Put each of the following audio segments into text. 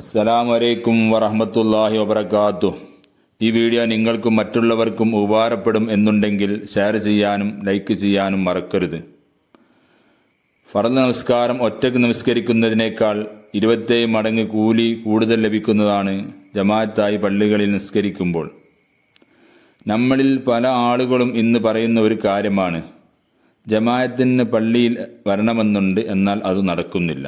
അസ്സലാമു അലൈക്കും വറഹമത്തല്ലാഹി വബർക്കാത്തു ഈ വീഡിയോ നിങ്ങൾക്കും മറ്റുള്ളവർക്കും ഉപകാരപ്പെടും എന്നുണ്ടെങ്കിൽ ഷെയർ ചെയ്യാനും ലൈക്ക് ചെയ്യാനും മറക്കരുത്. ഫറദ് നമസ്കാരം ഒറ്റയ്ക്ക് നമസ്കരിക്കുന്നതിനേക്കാൾ ഇരുപത്തേഴ് മടങ്ങ് കൂലി കൂടുതൽ ലഭിക്കുന്നതാണ് ജമാഅത്തായി പള്ളികളിൽ നിസ്കരിക്കുമ്പോൾ. നമ്മളിൽ പല ആളുകളും ഇന്ന് പറയുന്ന ഒരു കാര്യമാണ് ജമാഅത്തിന് പള്ളിയിൽ വരണമെന്നുണ്ട് എന്നാൽ അത് നടക്കുന്നില്ല.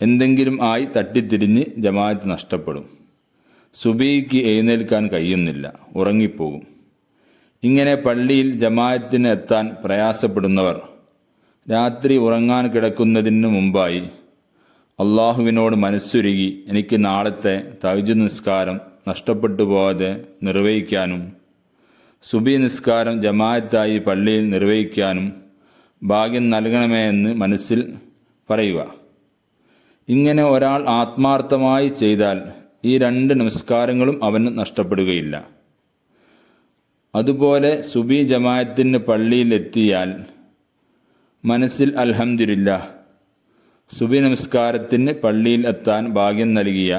എന്തെങ്കിലും ആയി തട്ടിത്തിരിഞ്ഞ് ജമാഅത്ത് നഷ്ടപ്പെടും. സുബൈക്ക് എഴുന്നേൽക്കാൻ കഴിയുന്നില്ല. ഉറങ്ങിപ്പോകും. ഇങ്ങനെ പള്ളിയിൽ ജമാഅത്തിന് എത്താൻ പ്രയാസപ്പെടുന്നവർ രാത്രി ഉറങ്ങാൻ കിടക്കുന്നതിന് മുമ്പായി അള്ളാഹുവിനോട് മനസ്സുരുകി എനിക്ക് നാളത്തെ തവിജു നിസ്കാരം നഷ്ടപ്പെട്ടു പോകാതെ നിർവഹിക്കാനും സുബി നിസ്കാരം ജമാഅത്തായി പള്ളിയിൽ നിർവഹിക്കാനും ഭാഗ്യം നൽകണമേ എന്ന് മനസ്സിൽ പറയുക. ഇങ്ങനെ ഒരാൾ ആത്മാർത്ഥമായി ചെയ്താൽ ഈ രണ്ട് നമസ്കാരങ്ങളും അവന് നഷ്ടപ്പെടുകയില്ല. അതുപോലെ സുബി ജമാഅത്തിന് പള്ളിയിലെത്തിയാൽ മനസ്സിൽ അൽഹംദില്ല സുബി നമസ്കാരത്തിന് പള്ളിയിൽ എത്താൻ ഭാഗ്യം നൽകിയ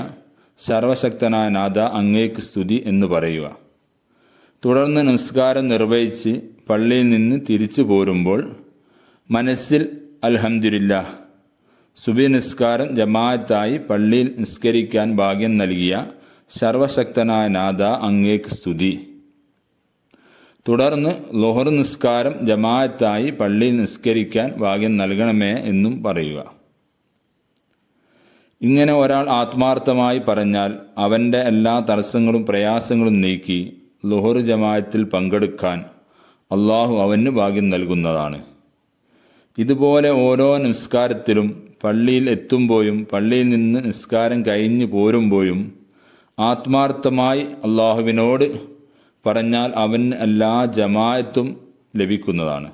സർവശക്തനായ നാഥ അങ്ങേക്ക് സ്തുതി എന്ന് പറയുക. തുടർന്ന് നമസ്കാരം നിർവഹിച്ച് പള്ളിയിൽ നിന്ന് തിരിച്ചു പോരുമ്പോൾ മനസ്സിൽ അൽഹംദുലില്ല സുബി നിസ്കാരം ജമാഅത്തായി പള്ളിയിൽ നിസ്കരിക്കാൻ ഭാഗ്യം നൽകിയ സർവശക്തനായ നാഥ അങ്ങേക്ക് സ്തുതി. തുടർന്ന് ലോഹർ നിസ്കാരം ജമാഅത്തായി പള്ളിയിൽ നിസ്കരിക്കാൻ ഭാഗ്യം നൽകണമേ എന്നും പറയുക. ഇങ്ങനെ ഒരാൾ ആത്മാർത്ഥമായി പറഞ്ഞാൽ അവന്റെ എല്ലാ തടസ്സങ്ങളും പ്രയാസങ്ങളും നീക്കി ലുഹർ ജമാഅത്തിൽ പങ്കെടുക്കാൻ അള്ളാഹു അവന് ഭാഗ്യം നൽകുന്നതാണ്. ഇതുപോലെ ഓരോ നിസ്കാരത്തിലും പള്ളിയിൽ എത്തുമ്പോഴും പള്ളിയിൽ നിന്ന് നിസ്കാരം കഴിഞ്ഞു പോരുമ്പോഴും ആത്മാർത്ഥമായി അള്ളാഹുവിനോട് പറഞ്ഞാൽ അവന് എല്ലാ ജമായത്തും ലഭിക്കുന്നതാണ്.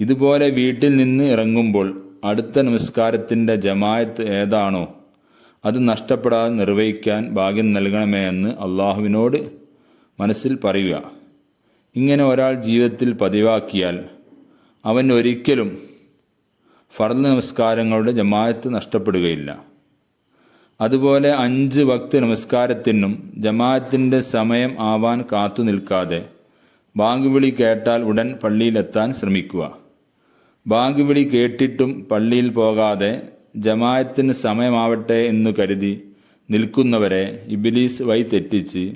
ഇതുപോലെ വീട്ടിൽ നിന്ന് ഇറങ്ങുമ്പോൾ അടുത്ത നമസ്കാരത്തിന്റെ ജമായത്ത് ഏതാണോ അത് നഷ്ടപ്പെടാതെ നിർവഹിക്കാൻ ഭാഗ്യം നൽകണമേ എന്ന് അള്ളാഹുവിനോട് മനസ്സിൽ പറയുക. ഇങ്ങനെ ഒരാൾ ജീവിതത്തിൽ പതിവാക്കിയാൽ അവൻ ഒരിക്കലും ഫർദ് നമസ്കാരങ്ങളുടെ ജമാഅത്ത് നഷ്ടപ്പെടുകയില്ല. അതുപോലെ അഞ്ച് വക്ത് നമസ്കാരത്തിനും ജമാഅത്തിന്റെ സമയം ആവാൻ കാത്തു നിൽക്കാതെ ബാങ്ക് വിളി കേട്ടാൽ ഉടൻ പള്ളിയിലെത്താൻ ശ്രമിക്കുക. ബാങ്ക് വിളി കേട്ടിട്ടും പള്ളിയിൽ പോകാതെ ജമാഅത്തിന് സമയമാവട്ടെ എന്നു കരുതി നിൽക്കുന്നവരെ ഇബിലീസ് വൈ തെറ്റിച്ച്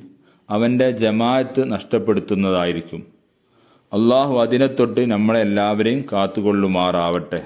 അവന്റെ ജമാഅത്ത് നഷ്ടപ്പെടുത്തുന്നതായിരിക്കും. അള്ളാഹു അതിനെ തൊട്ട് നമ്മളെല്ലാവരെയും കാത്തുകൊള്ളുമാറാവട്ടെ.